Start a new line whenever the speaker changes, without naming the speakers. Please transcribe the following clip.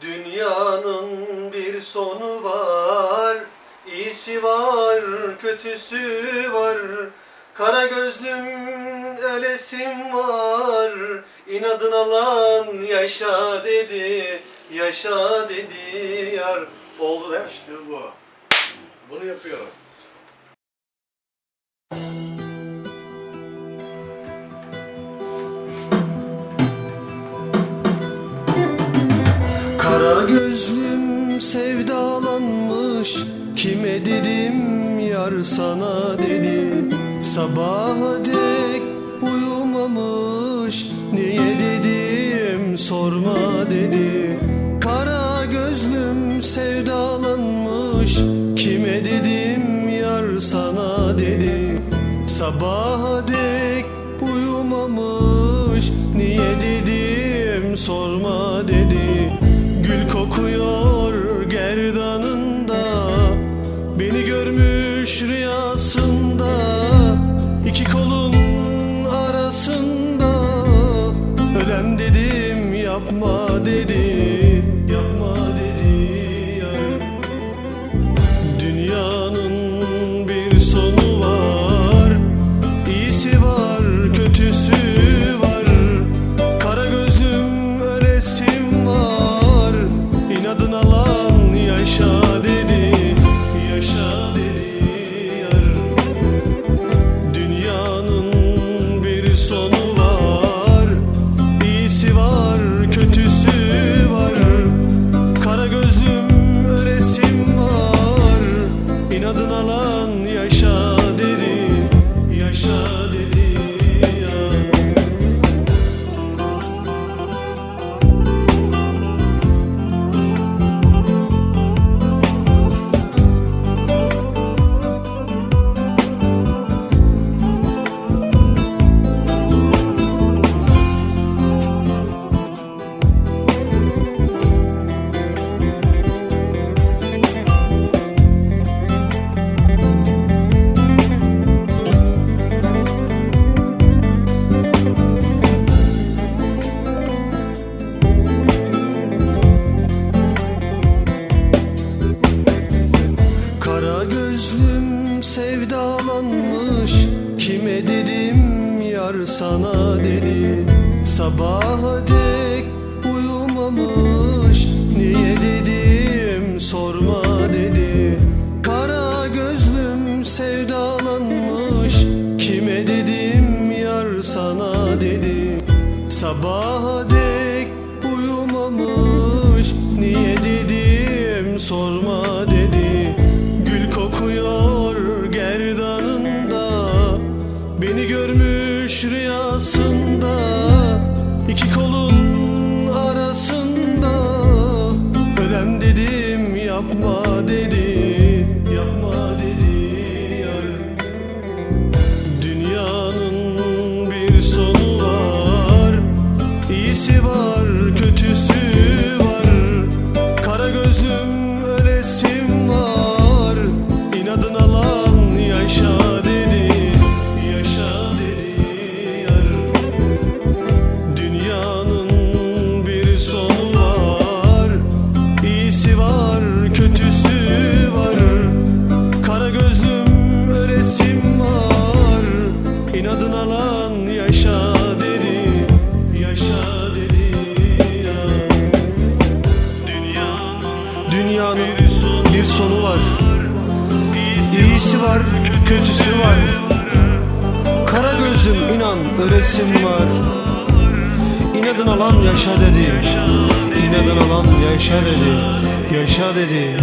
Dünyanın bir sonu var, iyisi var, kötüsü var. Kara gözlüm ölesim var, inadın alan yaşa dedi, yaşa dedi yar. Oldu değil mi?
İşte bu. Bunu yapıyoruz.
Kara gözlüm sevdalanmış Kime dedim yar sana dedi Sabaha dek uyumamış Niye dedim sorma dedi Sabaha dek uyumamış. Niye dedim sorma dedi. Gül kokuyor gerdanında. Beni görmüş rüyasında. İki kolun arasında. Ölem dedim yapma dedi Yaşa gözlüm sevdalanmış. Kime dedim yar sana dedi Sabaha dek uyumamış dedim yapma var, kötüsü var. Kara gözlüm inan ölesim var. İnadın alan yaşa dedi. İnadın alan yaşa dedi. Yaşa dedi